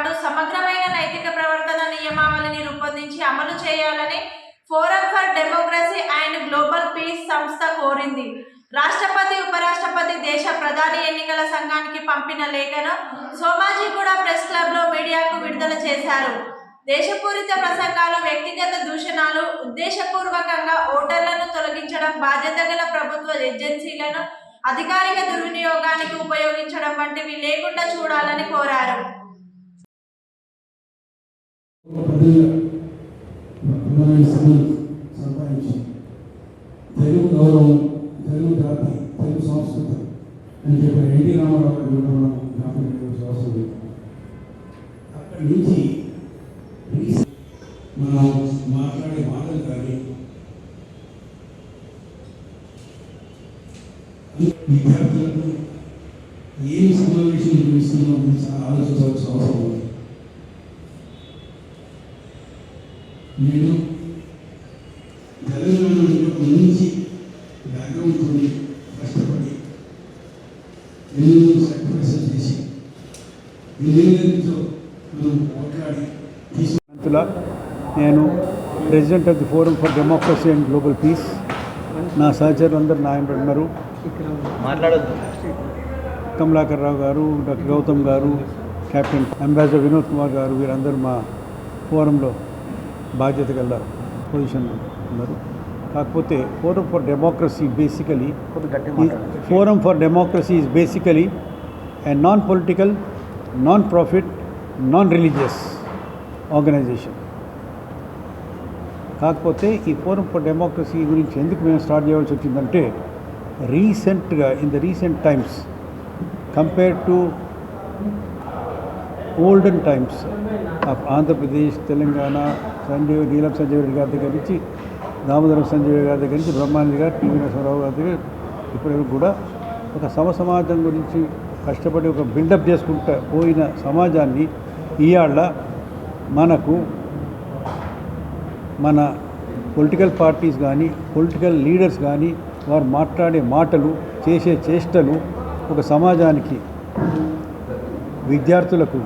పాటు సమగ్రమైన నైతిక ప్రవర్తన నియమావళిని రూపొందించి అమలు చేయాలని forum for democracy and global peace సంస్థ కోరింది. రాష్ట్రపతి ఉపరాష్ట్రపతి దేశ ప్రధాని ఎన్నికల సంఘానికి పంపిన లేఖను సోమాజీ కూడా ప్రెస్ క్లబ్లో మీడియాకు విడుదల చేశారు. దేశపూరిత ప్రసంగాలు వ్యక్తిగత దూషణాలు ఉద్దేశపూర్వకంగా ఓటర్లను తొలగించడం బాధ్యత గల ప్రభుత్వ ఏజెన్సీలను అధికారిక దుర్వినియోగానికి ఉపయోగించడం వంటివి లేకుండా చూడాలని కోరారు. సంపాదించి తెలుగు గౌరవం తెలుగు జాతి తెలుగు సంస్కృతి అని చెప్పి ఎన్టీ రామారావు గారు ఇవ్వడం జ్ఞాపకం అక్కడి నుంచి మనం మాట్లాడే మాటలు కానీ విద్యార్థులకు ఏం సమావేశం నిర్వహిస్తున్నాం ఆలోచించవలసిన అవసరం నేను తెలంగాణ ఉన్నప్పటి నుంచి బ్యాక్గ్రౌండ్తో కష్టపడి ఎన్నో సాక్రిఫైసెస్ చేసి ఎన్నెన్నో మనం పోట్లాడి తీసుకు తుల నేను president of the forum for democracy and global peace నా సహచరులు అందరూ నా వెంట ఉన్నారు. మాట్లాడొద్దు. కమలాకర్ రావు గారు డాక్టర్ గౌతమ్ గారు కెప్టెన్ అంబాసిడర్ వినోద్ కుమార్ గారు వీరందరూ మా ఫోరంలో బాధ్యత గల పొజిషన్లో ఉన్నారు. కాకపోతే forum for democracy basically forum for democracy is basically a non-political, non-profit, non-religious organisation కాకపోతే ఈ ఫోరం ఫర్ డెమోక్రసీ గురించి ఎందుకు మేము స్టార్ట్ చేయవలసి వచ్చిందంటే రీసెంట్గా in the recent times compare to olden times of Andhra Pradesh Telangana Sanjeev Neelam Sanjeev Reddy గారి దగ్గర నుంచి దామోదరం సంజీవ్ గారి దగ్గర నుంచి బ్రహ్మానంద గారు టీవీ నరసింహరావు గారి దగ్గర ఇప్పటివరకు కూడా ఒక సమసమాజం గురించి కష్టపడి ఒక బిల్డప్ చేసుకుంటూ పోయిన సమాజాన్ని ఇవాళ మనకు మన పొలిటికల్ పార్టీస్ కానీ పొలిటికల్ లీడర్స్ కానీ వారు మాట్లాడే మాటలు చేసే చేష్టలు ఒక సమాజానికి విద్యార్థులకు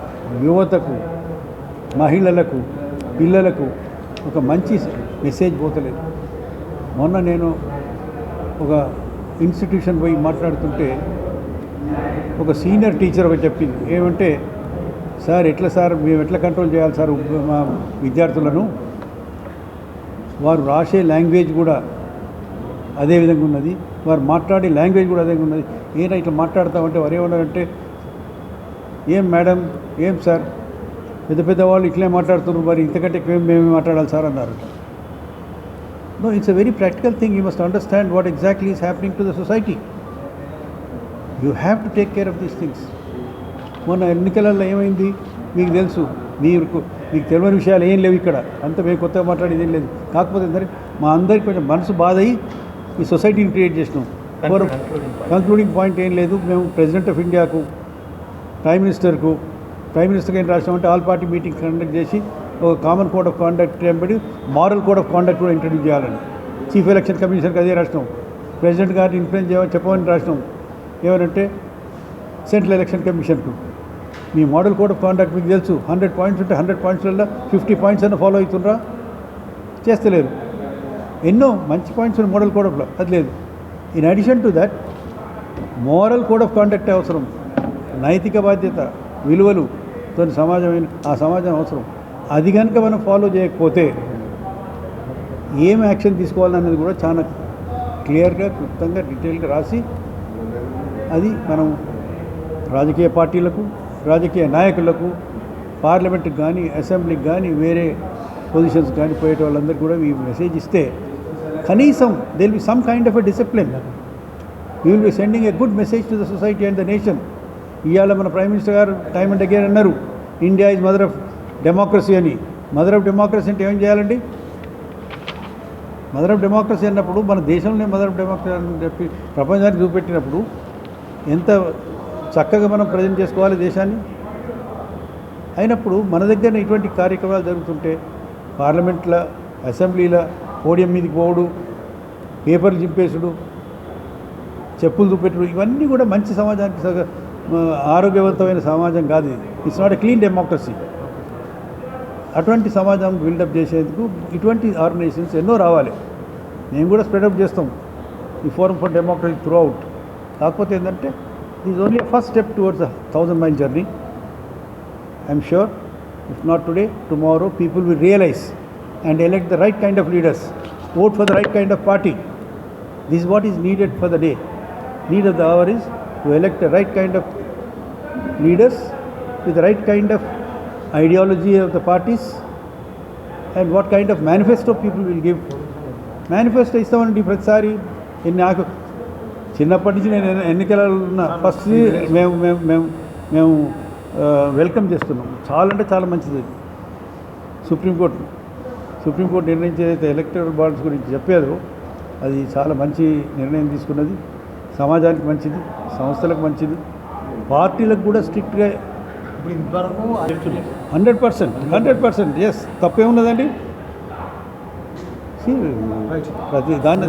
యువతకు మహిళలకు పిల్లలకు ఒక మంచి మెసేజ్ పోతలేదు. మొన్న నేను ఒక ఇన్స్టిట్యూషన్ పోయి మాట్లాడుతుంటే ఒక సీనియర్ టీచర్ ఒకటి చెప్పింది. ఏమంటే సార్ ఎట్లా సార్? మేము ఎట్లా కంట్రోల్ చేయాలి సార్ మా విద్యార్థులను? వారు రాసే లాంగ్వేజ్ కూడా అదే విధంగా ఉన్నది. వారు మాట్లాడే లాంగ్వేజ్ కూడా అదే విధంగా ఉన్నది. ఏదైనా ఇట్లా మాట్లాడతామంటే వారు ఏమన్నారంటే ఏం మేడం? ఏం సార్? పెద్ద పెద్ద వాళ్ళు ఇట్లే మాట్లాడుతున్నారు మరి ఇంతకంటే ఎక్కువ మేము మాట్లాడాలి సార్ అన్నారు. No it's a very practical thing you must understand what exactly is happening to the society you have to take care of these things మొన్న ఎన్నికలలో ఏమైంది? మీకు తెలుసు. మీకు మీకు తెలియని విషయాలు ఏం లేవు ఇక్కడ. అంత మేము కొత్తగా మాట్లాడేది ఏం లేదు. కాకపోతే ఏంటంటే మా అందరికి కొంచెం మనసు బాధ అయ్యి ఈ సొసైటీని క్రియేట్ చేసినాం. కంక్లూడింగ్ పాయింట్ ఏం లేదు. మేము ప్రెసిడెంట్ ఆఫ్ ఇండియాకు ప్రైమ్ మినిస్టర్కు ప్రైమ్ మినిస్టర్కి ఏం రాసినామంటే ఆల్ పార్టీ మీటింగ్ కండక్ట్ చేసి ఒక కామన్ కోడ్ ఆఫ్ కాండక్ట్ ఎంబడి మారల్ కోడ్ ఆఫ్ కాండక్ట్ కూడా ఇంట్రడ్యూస్ చేయాలని. చీఫ్ ఎలక్షన్ కమిషనర్కి అదే రాసినాం. ప్రెసిడెంట్ గారిని ఇన్ఫ్లుయెన్స్ చేయమని చెప్పమని రాసినాం. ఏమనంటే సెంట్రల్ ఎలక్షన్ కమిషన్కు మీ మోడల్ కోడ్ ఆఫ్ కాండక్ట్ మీకు తెలుసు. హండ్రెడ్ పాయింట్స్ ఉంటే హండ్రెడ్ పాయింట్స్లలో ఫిఫ్టీ పాయింట్స్ అన్న ఫాలో అవుతుండ్రా? చేస్తలేరు. ఎన్నో మంచి పాయింట్స్ ఉన్నాయి మోడల్ కోడ్ ఆఫ్లో అది లేదు. In addition to that moral code of conduct అవసరం. నైతిక బాధ్యత విలువలు తోని సమాజం ఆ సమాజం అవసరం. అది కనుక మనం ఫాలో చేయకపోతే ఏం యాక్షన్ తీసుకోవాలన్నది కూడా చాలా క్లియర్గా క్లుప్తంగా డీటెయిల్గా రాసి అది మనం రాజకీయ పార్టీలకు రాజకీయ నాయకులకు పార్లమెంట్కి కానీ అసెంబ్లీకి కానీ వేరే పొజిషన్స్ కానీ పోయేట వాళ్ళందరికీ కూడా ఈ మెసేజ్ ఇస్తే కనీసం there'll be some kind of a discipline you will be sending a good message to the society and the nation ఇవాళ మన ప్రైమ్ మినిస్టర్ గారు టైం అండ్ అగైన్ అన్నారు India is mother of democracy అని. Mother of democracy అంటే ఏం చేయాలండి? Mother of democracy అన్నప్పుడు మన దేశంలోనే మదర్ ఆఫ్ డెమోక్రసీ అని చెప్పి ప్రపంచానికి చూపెట్టినప్పుడు ఎంత చక్కగా మనం ప్రజెంట్ చేసుకోవాలి దేశాన్ని? అయినప్పుడు మన దగ్గర ఇటువంటి కార్యక్రమాలు జరుగుతుంటే పార్లమెంట్లో అసెంబ్లీల పోడియం మీదకి పోవడు పేపర్లు చింపేసుడు చెప్పులు చూపెట్టుడు ఇవన్నీ కూడా మంచి సమాజానికి సగ- ఆరోగ్యవంతమైన సమాజం కాదు ఇది. It's not a clean democracy అటువంటి సమాజం బిల్డప్ చేసేందుకు ఇటువంటి ఆర్గనైజేషన్స్ ఎన్నో రావాలి. మేము కూడా స్ప్రెడప్ చేస్తాం. ఈ forum for democracy throughout కాకపోతే ఏంటంటే is only first step towards thousand mile journey I'm sure if not today tomorrow people will realise and elect the right kind of leaders vote for the right kind of party this what is needed for the day need of the hour hour to elect the right kind of leaders with the right kind of ideology of the parties and what of of manifesto people will give. Manifesto ఇస్తామండి ప్రతిసారి. ఎన్ని నాకు చిన్నప్పటి నుంచి నేను ఎన్ని- ఎన్నికలలో first మేము మేము మేము మేము వెల్కమ్ చేస్తున్నాం. చాలా అంటే చాలా మంచిది. అది సుప్రీంకోర్టు సుప్రీంకోర్టు నిర్ణయించేదైతే ఎలక్టరల్ బాండ్స్ గురించి చెప్పారో అది చాలా మంచి నిర్ణయం తీసుకున్నది. సమాజానికి మంచిది సంస్థలకు మంచిది. పార్టీలకు కూడా స్ట్రిక్ట్గా ఇప్పుడు ఇంతవరకు hundred percent hundred percent yes తప్పేమున్నదండి ప్రతి దాన్ని